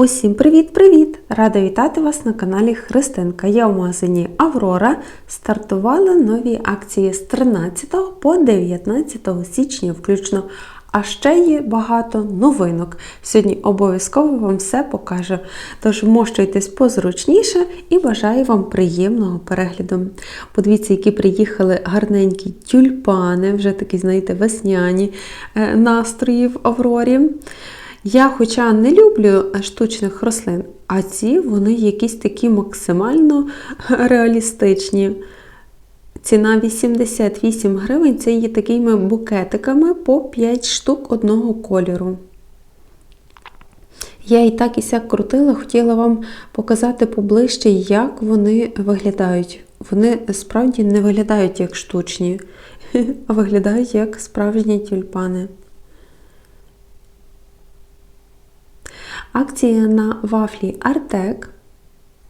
Усім привіт-привіт! Рада вітати вас на каналі Христинка. Я в магазині Аврора стартували нові акції з 13 по 19 січня включно. А ще є багато новинок. Сьогодні обов'язково вам все покажу. Тож мощуйтесь позручніше і бажаю вам приємного перегляду. Подивіться, які приїхали гарненькі тюльпани, вже такі, знаєте, весняні е, настрої в Аврорі. Я, хоча не люблю штучних рослин, а ці вони якісь такі максимально реалістичні. Ціна 88 гривень це є такими букетиками по 5 штук одного кольору. Я і так і сяк крутила, хотіла вам показати поближче, як вони виглядають. Вони справді не виглядають як штучні, а виглядають як справжні тюльпани. Акція на вафлі Артек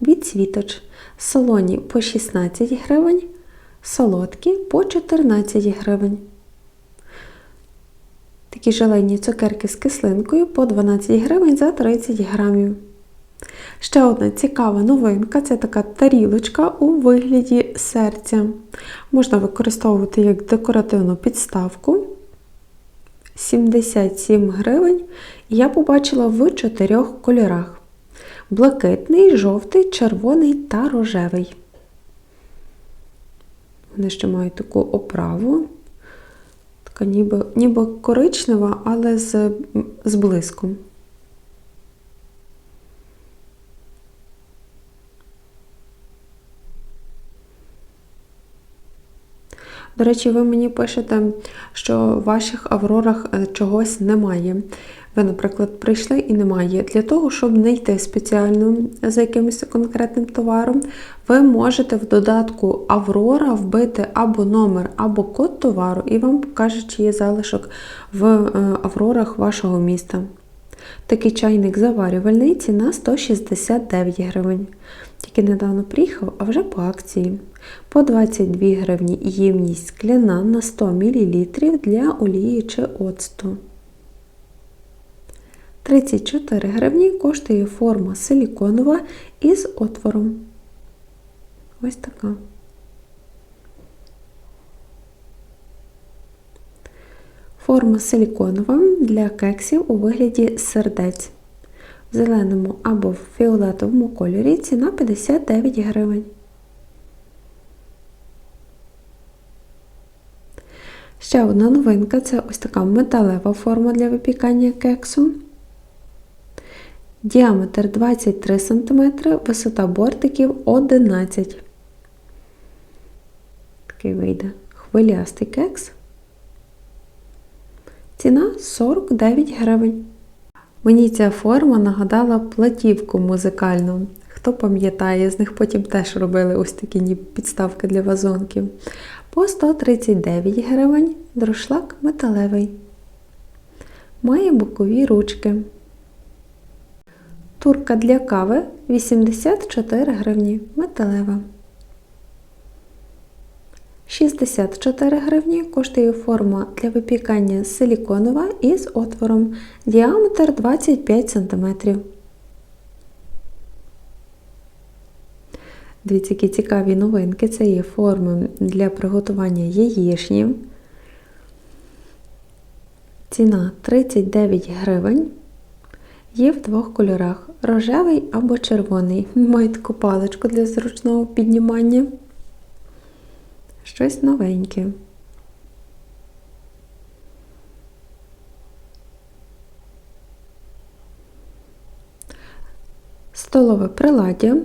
від Світоч. Солоні по 16 гривень, солодкі по 14 гривень. Такі желені цукерки з кислинкою по 12 гривень за 30 грамів. Ще одна цікава новинка це така тарілочка у вигляді серця. Можна використовувати як декоративну підставку. 77 гривень. Я побачила в чотирьох кольорах: блакитний, жовтий, червоний та рожевий. Вони ще мають таку оправу, така ніби ніби коричнева, але з, з блиском. До речі, ви мені пишете, що в ваших аврорах е, чогось немає. Ви, наприклад, прийшли і немає. Для того, щоб не йти спеціально за якимось конкретним товаром, ви можете в додатку Аврора вбити або номер, або код товару, і вам покаже, чи є залишок в е, Аврорах вашого міста. Такий чайник заварювальний, ціна 169 гривень. Тільки недавно приїхав, а вже по акції. По 22 гривні ємність скляна на 100 мл для олії чи оцту. 34 гривні коштує форма силіконова із отвором. Ось така. Форма силіконова для кексів у вигляді сердець. В зеленому або в фіолетовому кольорі ціна 59 гривень. Ще одна новинка це ось така металева форма для випікання кексу. Діаметр 23 см, висота бортиків 11 Такий вийде хвилястий кекс. Ціна 49 гривень. Мені ця форма нагадала платівку музикальну. Хто пам'ятає, з них потім теж робили ось такі підставки для вазонків. По 139 гривень дрошлак металевий. Має бокові ручки. Турка для кави 84 гривні металева. 64 гривні коштує форма для випікання силіконова із отвором діаметр 25 см. Дивіться, які цікаві новинки. Це є форми для приготування яєчні. Ціна 39 гривень. Є в двох кольорах рожевий або червоний. Мають таку паличку для зручного піднімання. Щось новеньке. Столове приладдя,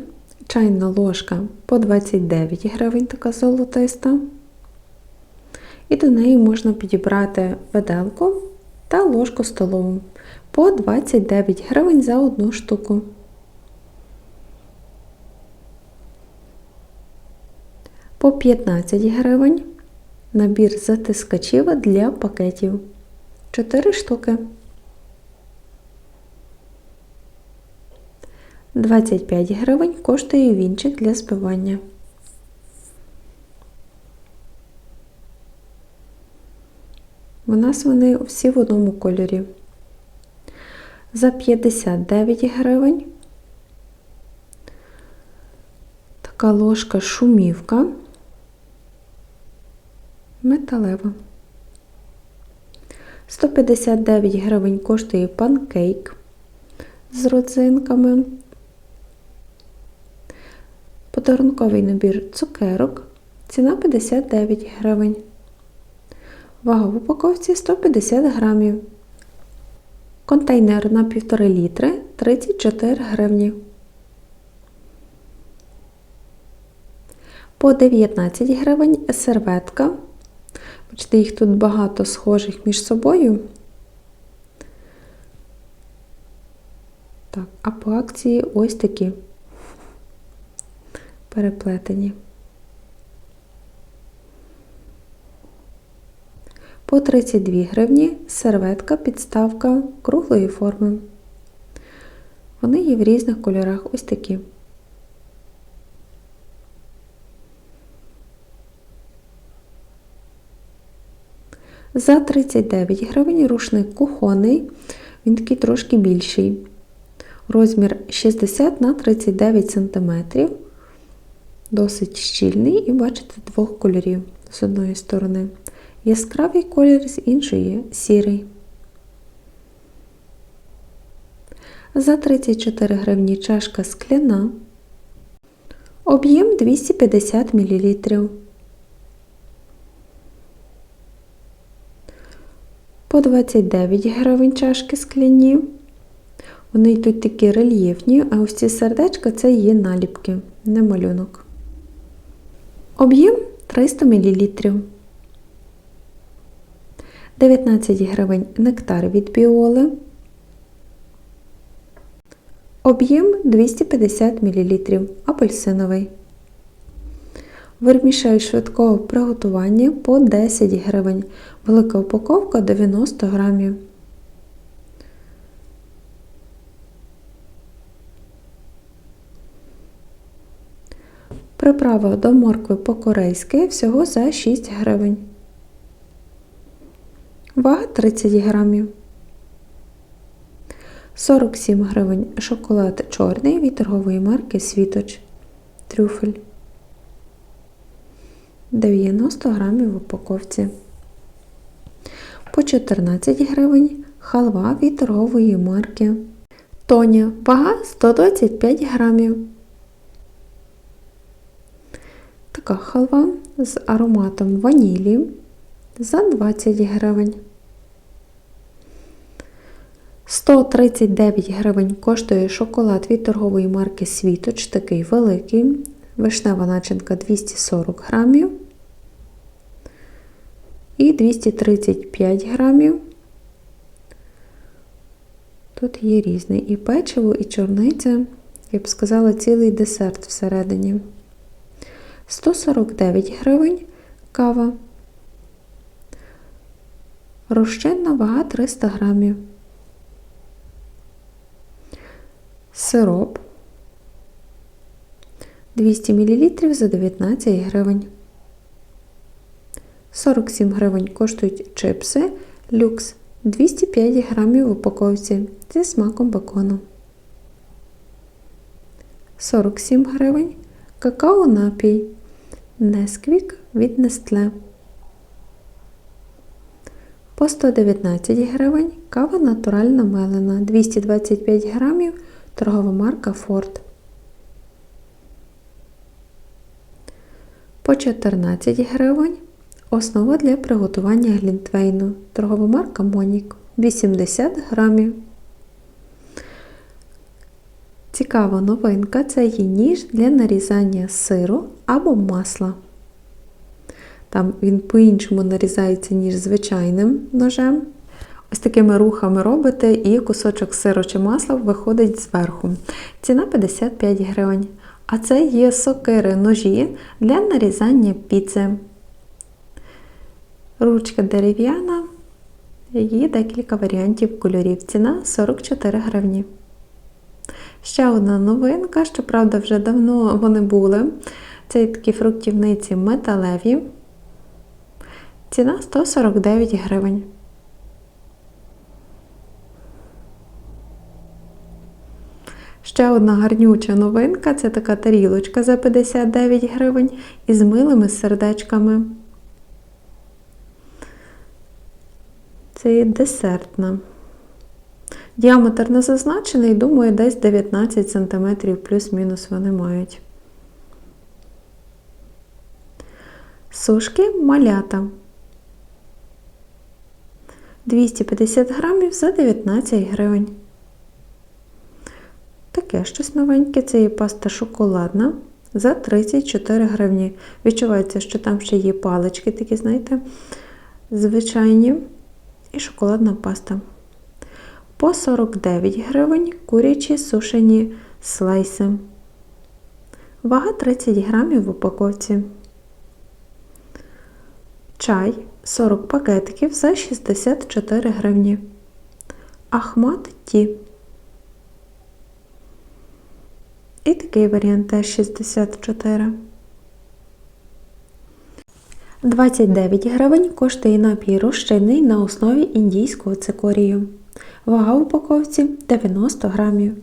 чайна ложка по 29 гривень, така золотиста. І до неї можна підібрати виделку та ложку столову по 29 гривень за одну штуку. По 15 гривень набір затискачів для пакетів. 4 штуки. 25 гривень коштує вінчик для збивання. У нас вони всі в одному кольорі. за 59 гривень. Така ложка шумівка металева. 159 гривень коштує панкейк з родзинками. Подарунковий набір цукерок. Ціна 59 гривень. Вага в упаковці 150 грамів. Контейнер на 1,5 літри 34 гривні. По 19 гривень серветка. Бачите, їх тут багато схожих між собою. Так, а по акції ось такі переплетені. По 32 гривні серветка підставка круглої форми. Вони є в різних кольорах ось такі. За 39 гривень рушник кухонний, він такий трошки більший. Розмір 60 на 39 см. Досить щільний і бачите двох кольорів з одної сторони. Яскравий колір з іншої сірий. За 34 гривні чашка скляна. Об'єм 250 мл. По 29 гривень чашки скляні. Вони йдуть такі рельєфні, а ось ці сердечка це є наліпки, не малюнок. Об'єм 300 мл. 19 гривень нектар від біоли. Об'єм 250 мл апельсиновий. Вермішель швидкого приготування по 10 гривень. Велика упаковка 90 грамів. Приправа до моркви по-корейськи всього за 6 гривень. Вага 30 грамів. 47 гривень шоколад чорний від торгової марки Світоч. Трюфель. 90 грамів в упаковці. По 14 гривень халва від торгової марки. Тоня. Вага 125 грамів. Така халва з ароматом ванілі за 20 гривень. 139 гривень коштує шоколад від торгової марки Світоч, такий великий. Вишнева начинка 240 грамів. І 235 грамів. Тут є різний і печиво, і чорниця, я б сказала, цілий десерт всередині. 149 гривень кава. Розчинна вага 300 грамів. Сироп 200 мл за 19 гривень. 47 гривень коштують чипси люкс 205 грамів в упаковці зі смаком бекону. 47 гривень какао напій Несквік від Нестле. По 119 гривень кава натуральна мелена 225 грамів торгова марка Форд. По 14 гривень основа для приготування глінтвейну. Торгова марка Монік 80 грамів. Цікава новинка це є ніж для нарізання сиру або масла. Там він по-іншому нарізається, ніж звичайним ножем. Ось такими рухами робите, і кусочок сиру чи масла виходить зверху. Ціна 55 гривень. А це є сокири ножі для нарізання піци. Ручка дерев'яна, є декілька варіантів кольорів. Ціна 44 гривні. Ще одна новинка, щоправда, вже давно вони були. Це такі фруктівниці металеві. Ціна 149 гривень. Ще одна гарнюча новинка це така тарілочка за 59 гривень із милими сердечками. Це є десертна. Діаметр не зазначений, думаю, десь 19 см плюс-мінус вони мають. Сушки малята. 250 грамів за 19 гривень. Таке щось новеньке, це є паста шоколадна за 34 гривні. Відчувається, що там ще є палички, такі, знаєте, звичайні. І шоколадна паста. По 49 гривень курячі сушені слайси. Вага 30 грамів в упаковці. Чай 40 пакетиків за 64 гривні. Ахмат Ті. І такий варіант теж 64. 29 гривень коштує напій розчинний на основі індійського цикорію. Вага упаковці 90 грамів.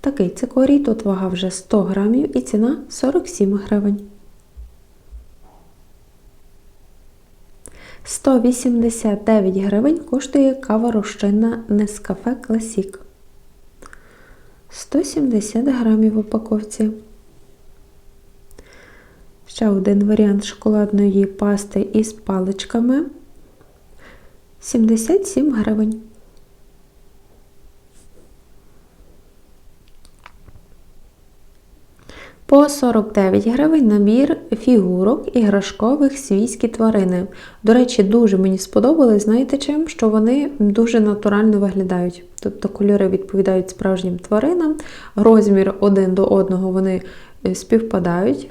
Такий цикорій, тут вага вже 100 грамів і ціна 47 гривень. 189 гривень коштує кава розчинна Нескафе Класік. 170 грамів в упаковці. Ще один варіант шоколадної пасти із паличками. 77 гривень. По 49 гривень набір фігурок іграшкових свійські тварини. До речі, дуже мені сподобались, знаєте чим? Що вони дуже натурально виглядають. Тобто кольори відповідають справжнім тваринам, розмір один до одного вони е, співпадають.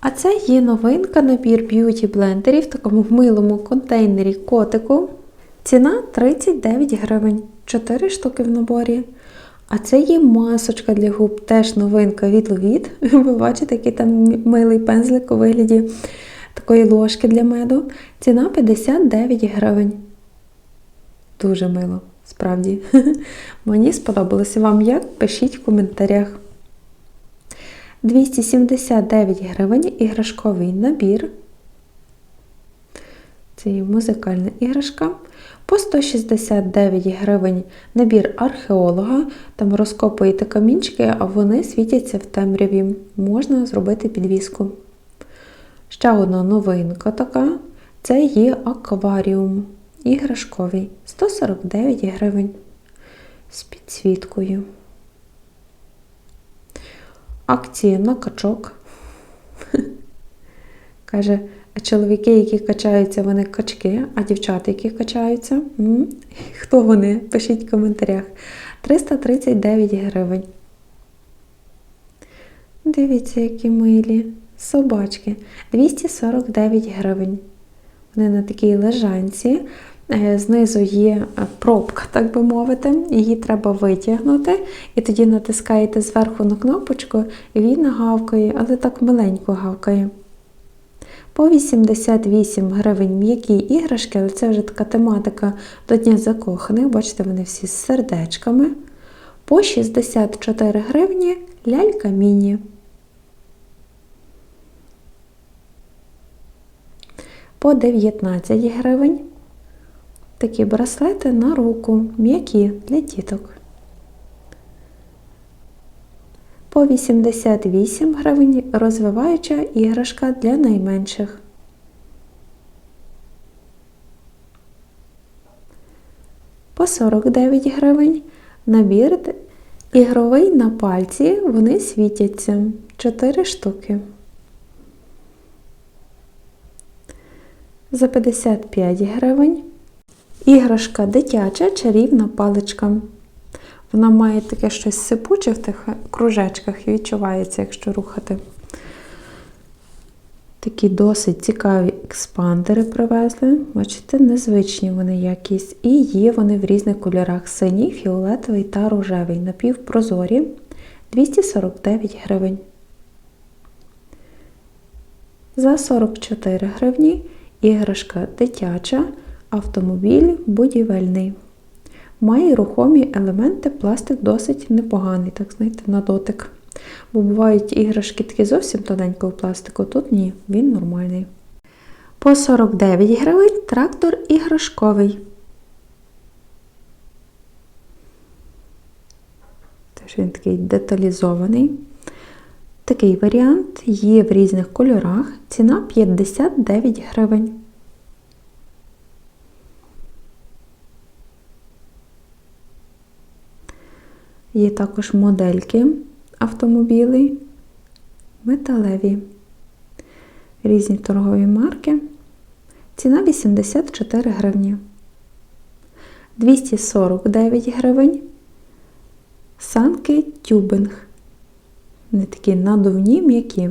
А це є новинка набір б'юті блендерів в такому милому контейнері котику. Ціна 39 гривень, 4 штуки в наборі. А це є масочка для губ, теж новинка від Ловіт. Ви бачите, який там милий пензлик у вигляді такої ложки для меду. Ціна 59 гривень. Дуже мило, справді. Мені сподобалося вам як? Пишіть в коментарях. 279 гривень іграшковий набір. Це є музикальна іграшка. По 169 гривень набір археолога. Там розкопуєте камінчики, а вони світяться в темряві. Можна зробити підвіску. Ще одна новинка така це є акваріум іграшковий. 149 гривень з підсвіткою. Акції на качок. Каже, чоловіки, які качаються, вони качки, а дівчата, які качаються, хто вони? Пишіть в коментарях. 339 гривень. Дивіться, які милі. Собачки. 249 гривень. Вони на такій лежанці. Е, Знизу є пробка, так би мовити, її треба витягнути, і тоді натискаєте зверху на кнопочку, і він гавкає, але так миленько гавкає. По 88 гривень м'які іграшки, але це вже така тематика до Дня закоханих. Бачите, вони всі з сердечками. По 64 гривні лялька міні. По 19 гривень такі браслети на руку, м'які для діток. По 88 гривень розвиваюча іграшка для найменших. По 49 гривень набір ігровий на пальці, вони світяться 4 штуки. За 55 гривень іграшка дитяча чарівна паличка. Вона має таке щось сипуче в тих кружечках і відчувається, якщо рухати. Такі досить цікаві експандери привезли. Бачите, незвичні вони якісь. І є вони в різних кольорах: синій, фіолетовий та рожевий. Напівпрозорі 249 гривень. За 44 гривні іграшка дитяча, Автомобіль будівельний. Має рухомі елементи, пластик досить непоганий, так знаєте, на дотик. Бо бувають іграшки такі зовсім тоненького пластику, тут ні, він нормальний. По 49 гривень трактор іграшковий. Теж він такий деталізований. Такий варіант є в різних кольорах. Ціна 59 гривень. Є також модельки автомобілі, металеві, різні торгові марки. Ціна 84 гривні. 249 гривень. Санки тюбинг. Не такі надувні, м'які.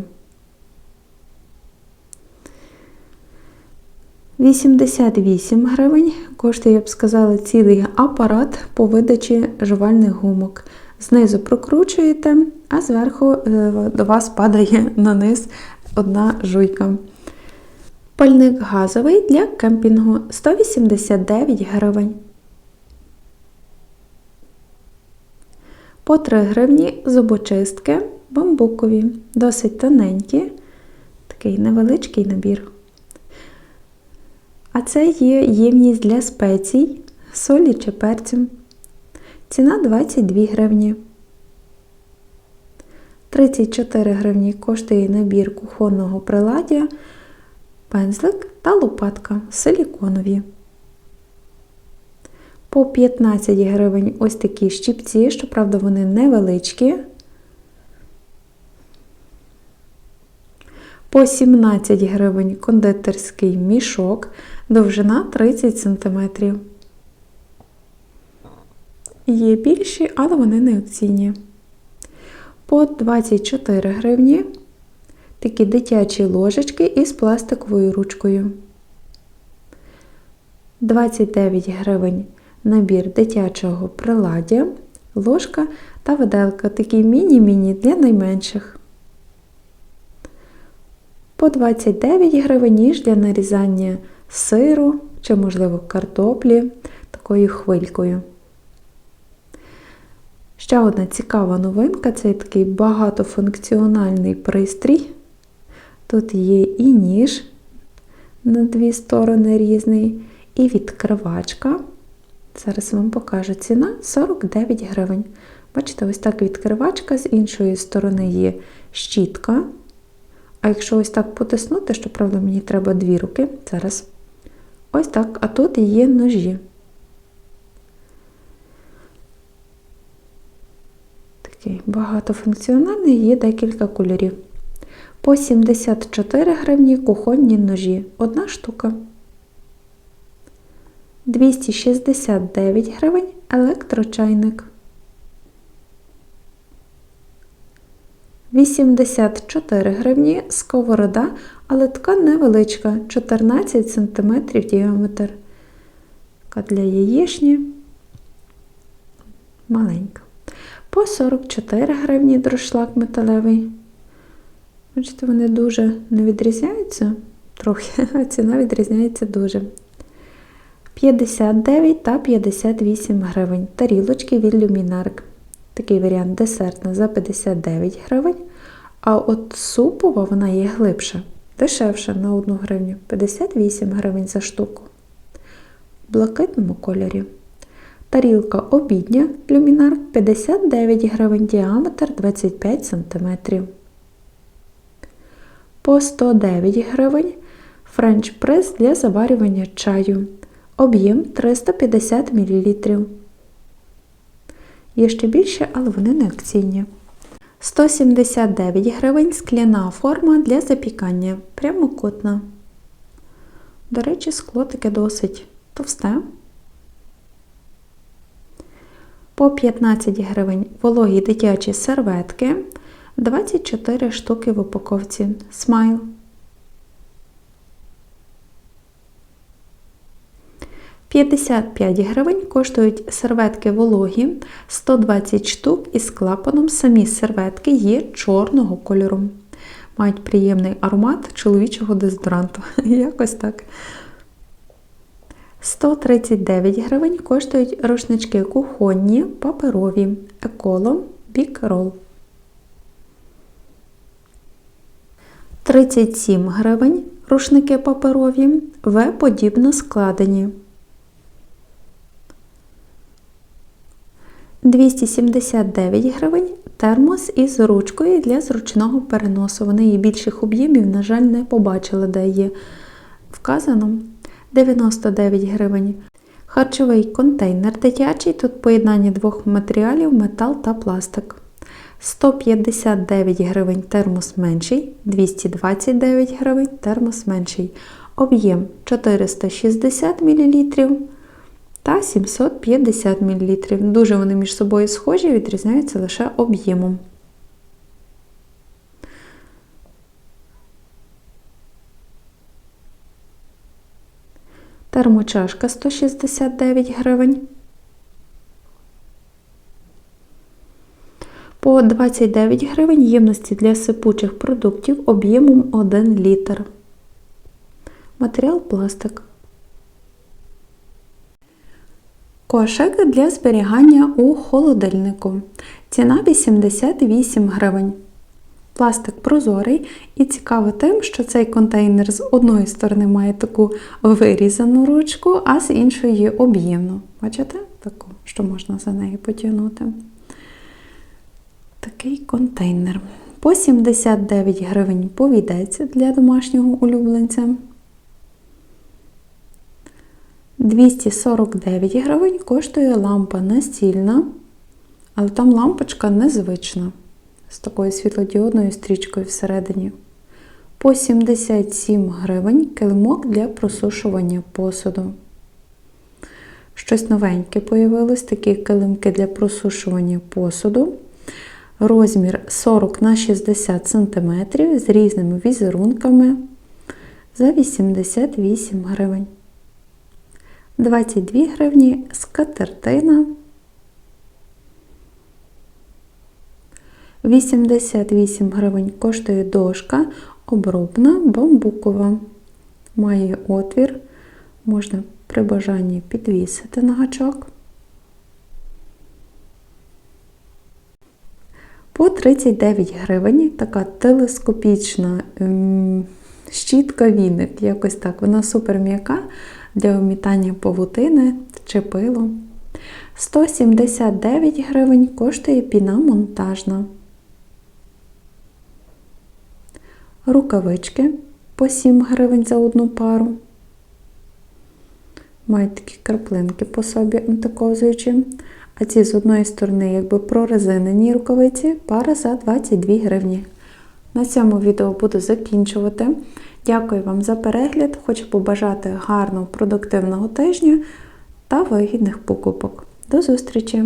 88 гривень коштує, я б сказала, цілий апарат по видачі жувальних гумок. Знизу прокручуєте, а зверху е, до вас падає на низ одна жуйка. Пальник газовий для кемпінгу 189 гривень. По 3 гривні зубочистки бамбукові, досить тоненькі, такий невеличкий набір. А це є ємність для спецій, солі чи перцю. Ціна 22 гривні. 34 гривні коштує набір кухонного приладдя, пензлик та лопатка силіконові. По 15 гривень ось такі щіпці, щоправда, вони невеличкі. По 17 гривень кондитерський мішок, довжина 30 см. Є більші, але вони не акційні. По 24 гривні такі дитячі ложечки із пластиковою ручкою. 29 гривень набір дитячого приладдя, ложка та виделка. Такі міні-міні для найменших. По 29 гривень ніж для нарізання сиру чи, можливо, картоплі такою хвилькою. Ще одна цікава новинка це такий багатофункціональний пристрій. Тут є і ніж на дві сторони різний, і відкривачка. Зараз вам покажу ціна 49 гривень. Бачите, ось так відкривачка, з іншої сторони є щітка. А якщо ось так потиснути, що, правда, мені треба дві руки, зараз. Ось так, а тут є ножі. Такий багатофункціональний, є декілька кольорів. По 74 гривні кухонні ножі. Одна штука. 269 гривень електрочайник. 84 гривні сковорода, але така невеличка, 14 см діаметр. Така для яєчні маленька. По 44 гривні дрошлак металевий. Бачите, вони дуже не відрізняються трохи, а ціна відрізняється дуже. 59 та 58 гривень. Тарілочки від люмінарк. Такий варіант десертна за 59 гривень. А от супова вона є глибша, дешевша на 1 гривню. 58 гривень за штуку. В блакитному кольорі. Тарілка обідня люмінар 59 гривень, діаметр 25 см. По 109 гривень френч прес для заварювання чаю. Об'єм 350 мл. Є ще більше, але вони не акційні. 179 гривень скляна форма для запікання. Прямокутна. До речі, скло таке досить товсте. По 15 гривень вологі дитячі серветки. 24 штуки в упаковці. Смайл. 55 гривень коштують серветки вологі, 120 штук із клапаном. Самі серветки є чорного кольору. Мають приємний аромат чоловічого дезодоранту. Якось так. 139 гривень коштують рушнички кухонні, паперові, еколо, бік рол. 37 гривень рушники паперові, В подібно складені. 279 гривень термос із ручкою для зручного переносу. Вони її більших об'ємів, на жаль, не побачили, де є вказано. 99 гривень. Харчовий контейнер дитячий. Тут поєднання двох матеріалів, метал та пластик. 159 гривень термос менший, 229 гривень термос менший. Об'єм 460 мл та 750 мл. Дуже вони між собою схожі, відрізняються лише об'ємом. Термочашка 169 гривень. По 29 гривень ємності для сипучих продуктів об'ємом 1 літр. Матеріал пластик. Кошик для зберігання у холодильнику. Ціна 88 гривень. Пластик прозорий і цікаво тим, що цей контейнер з одної сторони має таку вирізану ручку, а з іншої об'ємну. Бачите? Таку, що можна за нею потягнути. Такий контейнер. По 79 гривень повідець для домашнього улюбленця. 249 гривень коштує лампа настільна, але там лампочка незвична, з такою світлодіодною стрічкою всередині. По 77 гривень килимок для просушування посуду. Щось новеньке появилось, такі килимки для просушування посуду. Розмір 40 на 60 см з різними візерунками за 88 гривень. 22 гривні скатертина. 88 гривень коштує дошка обробна бамбукова. Має отвір, можна при бажанні підвісити на гачок. По 39 гривень така телескопічна ем, щітка віник, якось так. Вона супер м'яка для вмітання павутини чи пилу. 179 гривень коштує піна монтажна. Рукавички по 7 гривень за одну пару. Мають такі краплинки по собі антиковзуючі. А ці з одної сторони, якби прорезинені рукавиці, пара за 22 гривні. На цьому відео буду закінчувати. Дякую вам за перегляд. Хочу побажати гарного продуктивного тижня та вигідних покупок. До зустрічі!